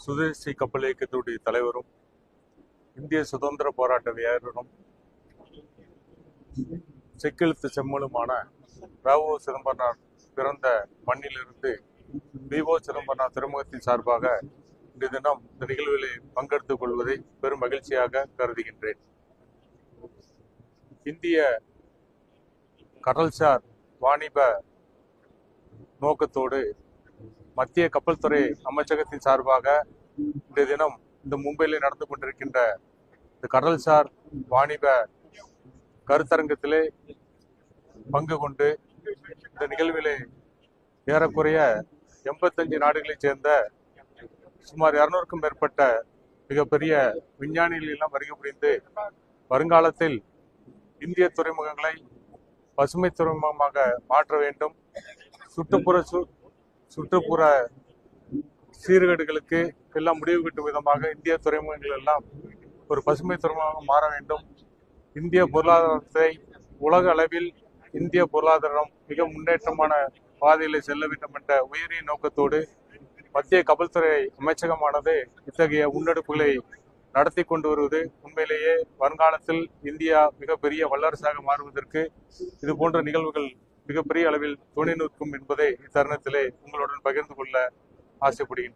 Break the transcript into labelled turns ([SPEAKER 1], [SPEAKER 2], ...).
[SPEAKER 1] சுதேசி கப்பல் இயக்கத்துடைய தலைவரும் இந்திய சுதந்திர போராட்ட வீரரும் செக்கெழுத்து செம்மலுமான ராவோ சிதம்பரனார் பிறந்த மண்ணிலிருந்து பிஓ சிதம்பரனார் துறைமுகத்தின் சார்பாக இந்த தினம் இந்த நிகழ்வில் பங்கெடுத்துக் கொள்வதை பெரும் மகிழ்ச்சியாக கருதுகின்றேன். இந்திய கடல்சார் வாணிப நோக்கத்தோடு மத்திய கப்பல் துறை அமைச்சகத்தின் சார்பாக இந்த தினம் இந்த மும்பையில் நடந்து கொண்டிருக்கின்ற இந்த கடல்சார் வாணிப கருத்தரங்கத்திலே பங்கு கொண்டு இந்த நிகழ்விலே ஏறக்குறைய எண்பத்தஞ்சு நாடுகளைச் சேர்ந்த சுமார் இருநூறுக்கும் மேற்பட்ட மிகப்பெரிய விஞ்ஞானிகள் எல்லாம் வருகை புரிந்து வருங்காலத்தில் இந்திய துறைமுகங்களை பசுமை துறைமுகமாக மாற்ற வேண்டும். சுற்றுப்புற சு சுற்றுப்புற சீர்கேடுகளுக்கு எல்லாம் முடிவு கட்டும் விதமாக இந்திய துறைமுகங்கள் எல்லாம் ஒரு பசுமை துறைமுகமாக மாற வேண்டும். இந்திய பொருளாதாரத்தை உலக அளவில் இந்திய பொருளாதாரம் மிக முன்னேற்றமான பாதையில் செல்ல வேண்டும் என்ற உயரிய நோக்கத்தோடு மத்திய கப்பல்துறை அமைச்சகமானது இத்தகைய முன்னெடுப்புகளை நடத்தி கொண்டு வருவது உண்மையிலேயே வருங்காலத்தில் இந்தியா மிகப்பெரிய வல்லரசாக மாறுவதற்கு இது போன்ற நிகழ்வுகள் மிகப்பெரிய அளவில் துணை நிற்கும் என்பதை இத்தருணத்திலே உங்களுடன் பகிர்ந்து கொள்ள ஆசைப்படுகின்றேன்.